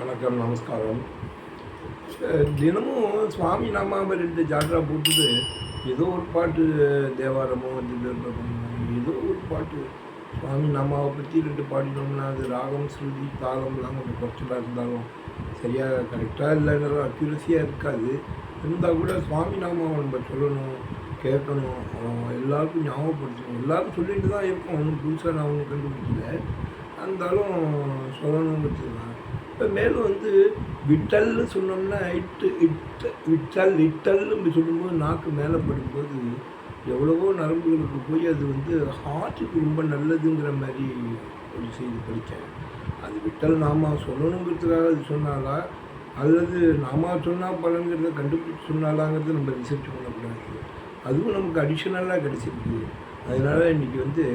வணக்கம் நமஸ்காரம். தினமும் சுவாமி நாமாவை ரெண்டு ஜாட்ரா போட்டுட்டு ஏதோ ஒரு பாட்டு தேவாரமோ ஏதோ ஒரு பாட்டு சுவாமி நாமாவை பற்றி ரெண்டு பாடினோம்னா அது ராகம் ஸ்ருதி தாளம்லாம் கொஞ்சம் குறைச்சலாக இருந்தாலும் சரியாக கரெக்டாக இல்லைங்கிற அக்யூரஸியாக இருக்காது. இருந்தால் கூட சுவாமி நாமாவை நம்ம சொல்லணும் கேட்கணும். எல்லாருக்கும் ஞாபகப்படுத்தணும். எல்லாரும் சொல்லிட்டு தான் இருக்கோம். ஒன்றும் புதுசாக நான் ஒன்றும் கண்டுபிடிக்கல. இருந்தாலும் சொல்லணுங்கிறது தான் இப்போ மேலும் வந்து விட்டல்னு சொன்னோம்னா இட்டு இட்டு விட்டல் இட்டல்னு இப்படி சொல்லும்போது நாக்கு மேலே படும்போது எவ்வளவோ நரம்புகளுக்கு போய் அது வந்து ஹார்ட்டுக்கு ரொம்ப நல்லதுங்கிற மாதிரி ஒரு செய்தி படித்தேன். அது விட்டல் நாம சொல்லணுங்கிறதுக்காக அது சொன்னாலா? அல்லது நாம சொன்னால் பலங்கிறத கண்டுபிடிச்சு சொன்னாலாங்கிறது நம்ம ரிசர்ச் பண்ணக்கூடாது. அதுவும் நமக்கு அடிஷ்னலாக கிடச்சிருக்கு. அதனால் இன்றைக்கி வந்து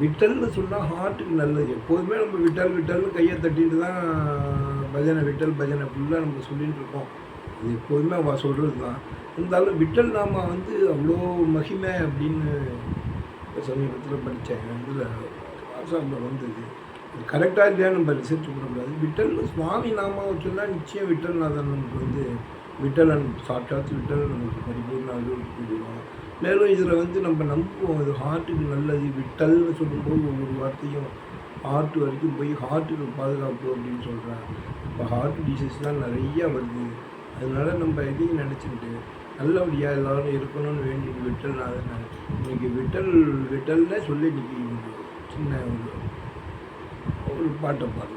விட்டல்னு சொன்னால் ஹார்ட்டுக்கு நல்லது. எப்போதுமே நம்ம விட்டல் விட்டல்னு கையை தட்டிட்டு தான் பஜனை விட்டல் பஜனை ஃபுல்லாக நம்ம சொல்லிகிட்டு இருக்கோம். அது எப்போதுமே அவள் சொல்கிறது தான் இருந்தாலும் விட்டல் நாம வந்து அவ்வளோ மகிமை அப்படின்னு சமீபத்தில் படித்தேன். இதில் வாட்ஸ்அப்பில் வந்தது. இது கரெக்டாக இல்லையா நம்ம ரிசர்ச் முடியாது விட்டல் சுவாமி நாமாவை சொன்னால் நிச்சயம் விட்டல்நாதன் நமக்கு வந்து விட்டலன் சாட்சாத்து விட்டல் நமக்கு பரிபூர்ண அருள் கூடிடுவோம் மேலும் இதில் வந்து நம்ம நம்புவோம் அது ஹார்ட்டுக்கு நல்லது விட்டல்னு சொல்லும்போது ஒவ்வொரு வார்த்தையும் ஹார்ட் வரைக்கும் போய் ஹார்ட்டுக்கு பாதுகாப்பு அப்படின்னு சொல்கிறாங்க இப்போ ஹார்ட் டிசீஸ்லாம் நிறையா வருது. அதனால் நம்ம எதையும் நினச்சிக்கிட்டு நல்லபடியாக எல்லோரும் இருக்கணும்னு வேண்டிட்டு விட்டல் நான் இன்னைக்கு விட்டல் விட்டல்னே சொல்லி சின்ன ஒரு பாட்டை பாடு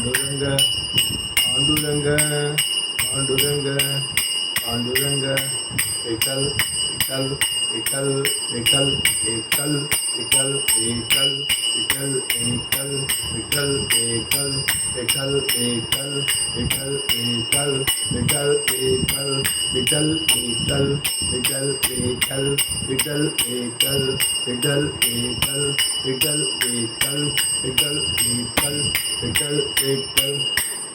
பாண்டுரங்க பாண்டுரங்க பாண்டுரங்க பாண்டுரங்க விட்டல் விட்டல் விட்டல் விட்டல் விட்டல் விட்டல் விட்டல் விட்டல் விட்டல் விட்டல் விட்டல் விட்டல் விட்டல் விட்டல் விட்டல் விட்டல் விட்டல் விட்டல் விட்டல் விட்டல் விட்டல் விட்டல் விட்டல் விட்டல் விட்டல் விட்டல் விட்டல் விட்டல் விட்டல் விட்டல் விட்டல்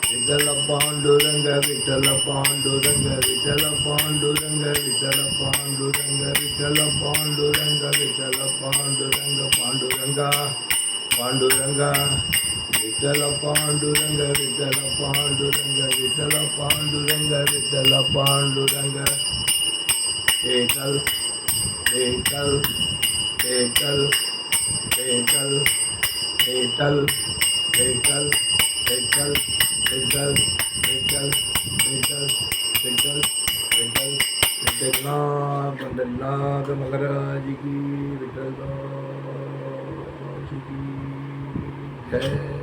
விட்டல பாண்டுரங்க விட்டல பாண்டுரங்க விட்டல பாண்டுரங்க விட்டல பாண்டுரங்க விட்டல பாண்டுரங்க விட்டல பாண்டுரங்க பாண்டுரங்கா பாண்டுரங்கா விட்டல பாண்டுரங்க விட்டல பாண்டுரங்க விட்டல பாண்டுரங்க விட்டல பாண்டுரங்க ஏட்டல் ஏட்டல் ஏட்டல் ஏட்டல் ஏட்டல் ஏட்டல் ஏட்டல் விட்டல் விட்டல் விட்டல் விட்டல் விட்டல் விட்டல்நாத் பண்டநாத மகராஜிக்கு விட்டல்நாஜிக்கு ஜெய்